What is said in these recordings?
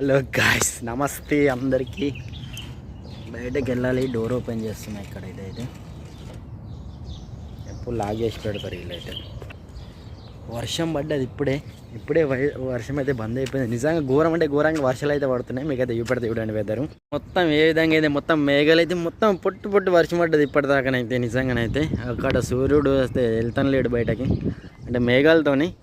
Hello guys నమస్తే అందరికీ. బయటకు వెళ్ళాలి డోర్ ఓపెన్ చేస్తున్నా ఇక్కడ ఇదైతే. ఎప్పుడు లాగ్ చేసి పెడతారు వీళ్ళైతే వర్షం పడ్డది ఇప్పుడే. ఇప్పుడే వై- వర్షం అయితే బంద్ అయిపోయింది. నిజంగా ఘోరం అంటే ఘోరంగా వర్షాలు అయితే పడుతున్నాయి. మీకు అయితే ఇప్పటి చూడండి వెదరు మొత్తం ఏ విధంగా అయితే మొత్తం మేఘాలు అయితే మొత్తం పొట్టు పొట్టు వర్షం పడ్డది ఇప్పటిదాకానైతే నిజంగానైతే. అక్కడ సూర్యుడు వస్తే వెళ్తాను లేడు బయటకి. అంటే మేఘాలతోని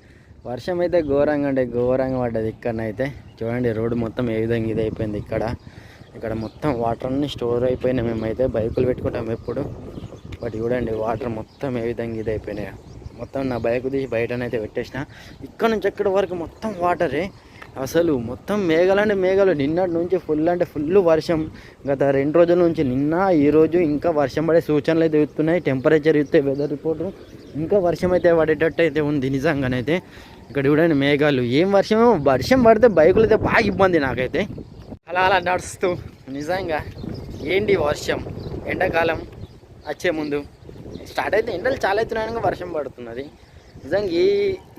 వర్షం అయితే ఘోరంగా అంటే ఘోరంగా పడ్డది ఇక్కడనైతే. చూడండి రోడ్డు మొత్తం ఏ విధంగా ఇది అయిపోయింది ఇక్కడ. ఇక్కడ మొత్తం వాటర్ అన్ని స్టోర్ అయిపోయినాయి మేమైతే బైకులు పెట్టుకుంటాం ఎప్పుడు. బట్ చూడండి వాటర్ మొత్తం ఏ విధంగా ఇది అయిపోయినాయి. మొత్తం నా బైక్ తీసి బయటనైతే పెట్టేసిన. ఇక్కడ నుంచి ఎక్కడి వరకు మొత్తం వాటరే అసలు మొత్తం మేఘాలు అంటే మేఘాలు. నిన్నటి నుంచి ఫుల్ అంటే ఫుల్ వర్షం. గత రెండు రోజుల నుంచి నిన్న ఈ రోజు ఇంకా వర్షం పడే సూచనలు అయితే ఇస్తున్నాయి టెంపరేచర్ ఇస్తే వెదర్ రిపోర్ట్ ఇంకా వర్షం అయితే పడేటట్టు అయితే ఉంది నిజంగానైతే ఇక్కడ చూడండి మేఘాలు. ఏం వర్షం? వర్షం పడితే బైకులు అయితే బాగా ఇబ్బంది నాకైతే. అలా అలా నడుస్తూ. నిజంగా ఏంటి వర్షం? ఎండాకాలం వచ్చే ముందు. స్టార్ట్ అయితే ఎండలు చాలా అవుతున్నాయి వర్షం పడుతున్నది. నిజంగా ఈ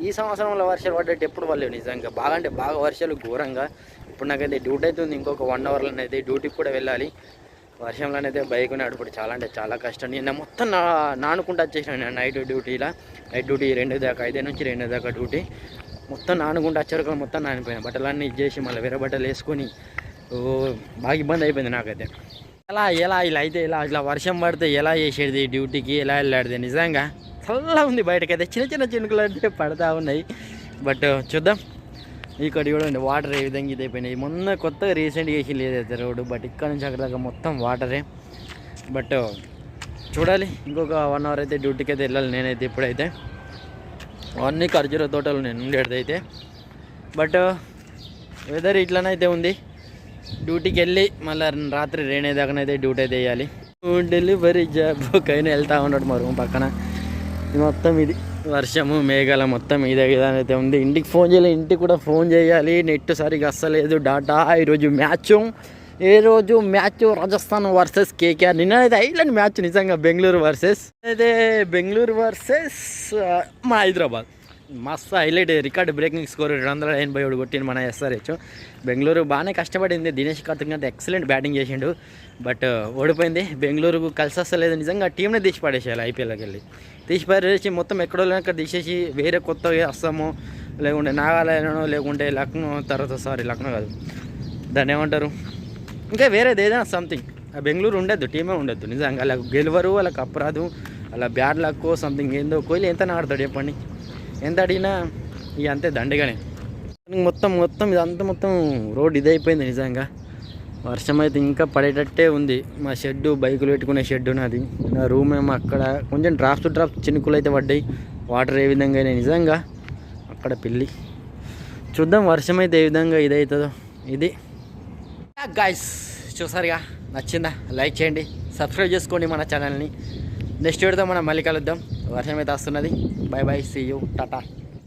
ఈ సంవత్సరంలో వర్షాలు పడ్డట్టు ఎప్పుడు పడలేవు నిజంగా. బాగా అంటే బాగా వర్షాలు ఘోరంగా. ఇప్పుడు నాకైతే డ్యూటీ అయితే ఉంది ఇంకొక వన్ అవర్లోనైతే డ్యూటీకి కూడా వెళ్ళాలి. వర్షంలోనైతే బైక్ నడుపుడు చాలా అంటే చాలా కష్టం. నిన్న మొత్తం నా నానుకుంటూ వచ్చేసాను నేను నైట్ డ్యూటీలా. నైట్ డ్యూటీ రెండు దాకా ఐదు నుంచి రెండు దాకా డ్యూటీ. మొత్తం నానుకుంటూ వచ్చారు మొత్తం నానిపోయాను. బట్టలన్నీ ఇచ్చేసి మళ్ళీ వేరే బట్టలు వేసుకొని ఓ బాగా ఇబ్బంది అయిపోయింది నాకైతే. ఎలా ఎలా ఇలా అయితే ఇలా ఇట్లా వర్షం పడితే ఎలా చేసేది డ్యూటీకి ఎలా వెళ్ళాడితే నిజంగా చల్లగా ఉంది బయటకైతే. చిన్న చిన్న చినుకులు అంటే పడతా ఉన్నాయి. బట్ uh, చూద్దాం. ఇక్కడ చూడండి వాటర్ ఏ విధంగా ఇదైపోయినాయి అయిపోయినాయి. మొన్న కొత్తగా రీసెంట్గా వేసి లేదైతే రోడ్డు బట్ ఇక్కడ నుంచి అక్కడ దాకా మొత్తం వాటరే బట్ uh, చూడాలి. ఇంకొక వన్ అవర్ అయితే డ్యూటీకి అయితే వెళ్ళాలి నేనైతే ఇప్పుడైతే. అన్ని ఖర్జూర తోటలు నేను ఉండేటైతే బట్ వెదర్ uh, ఇట్లనైతే ఉంది. డ్యూటీకి వెళ్ళి మళ్ళీ రాత్రి రేణేదాకనైతే డ్యూటీ అయితే వేయాలి. డెలివరీ జాబ్ కైనా వెళ్తా ఉన్నాడు మా రూమ్ పక్కన. మొత్తం ఇది. వర్షము మేఘాల మొత్తం ఇదే విధానైతే ఉంది. ఇంటికి ఫోన్ చేయాలి ఇంటికి కూడా ఫోన్ చేయాలి. నెట్ సరిగా అస్సలేదు. డాటా ఈరోజు మ్యాచ్. ఏ రోజు మ్యాచ్? Rajasthan versus KKR. నిన్న అయితే ఐలాండ్ మ్యాచ్ నిజంగా బెంగళూరు వర్సెస్. అయితే బెంగళూరు వర్సెస్ మా హైదరాబాద్. మస్తు హైలైట్. రికార్డ్ బ్రేకింగ్ స్కోర్ రెండు వందల ఎనభై ఏడు కొట్టింది మన ఎస్ఆర్హెచ్. బెంగళూరు బాగానే కష్టపడింది. దినేష్ కార్తిక్ అయితే ఎక్సలెంట్ బ్యాటింగ్ చేసిండు. బట్ ఓడిపోయింది. బెంగళూరుకు కలిసి వస్తలేదు. నిజంగా టీంనే తీసి పడేసేయాలి ఐపీఎల్కి వెళ్ళి. తీసి పడేసి మొత్తం ఎక్కడో లేక తీసేసి వేరే కొత్త వస్తామో లేకుంటే నాగాలాండ్నో లేకుంటే లక్నో తర్వాత సారీ లక్నో కాదు. దాన్ని ఏమంటారు? ఇంకా వేరేది ఏదైనా సంథింగ్ ఆ బెంగళూరు ఉండద్దు టీమే ఉండద్దు. నిజంగా అలా గెలవరు వాళ్ళకి అపరాధం అలా బ్యాడ్ లక్కో సంథింగ్ ఏందో కోహ్లీ ఎంత ఆడతాడు చెప్పండి. ఎంత అడిగినా ఇక అంతే దండగానే. మొత్తం మొత్తం ఇదంతా మొత్తం రోడ్ ఇదైపోయింది నిజంగా. వర్షం అయితే ఇంకా పడేటట్టే ఉంది. మా షెడ్ బైకులు పెట్టుకునే షెడ్ నాది. నా రూమ్ ఏమో అక్కడ కొంచెం డ్రాప్స్ డ్రాప్స్ చినుకులు అయితే పడ్డాయి. వాటర్ ఏ విధంగా అయినా నిజంగా అక్కడ పిల్లి. చూద్దాం వర్షం అయితే ఏ విధంగా ఇదవుతుందో ఇది. గాయస్ చూసారుగా? నచ్చిందా? లైక్ చేయండి. సబ్స్క్రైబ్ చేసుకోండి మన ఛానల్ని. నెక్స్ట్ వీడితో మనం మళ్ళీ కలుద్దాం. వర్షం అయితే వస్తున్నది. Bye bye see you tata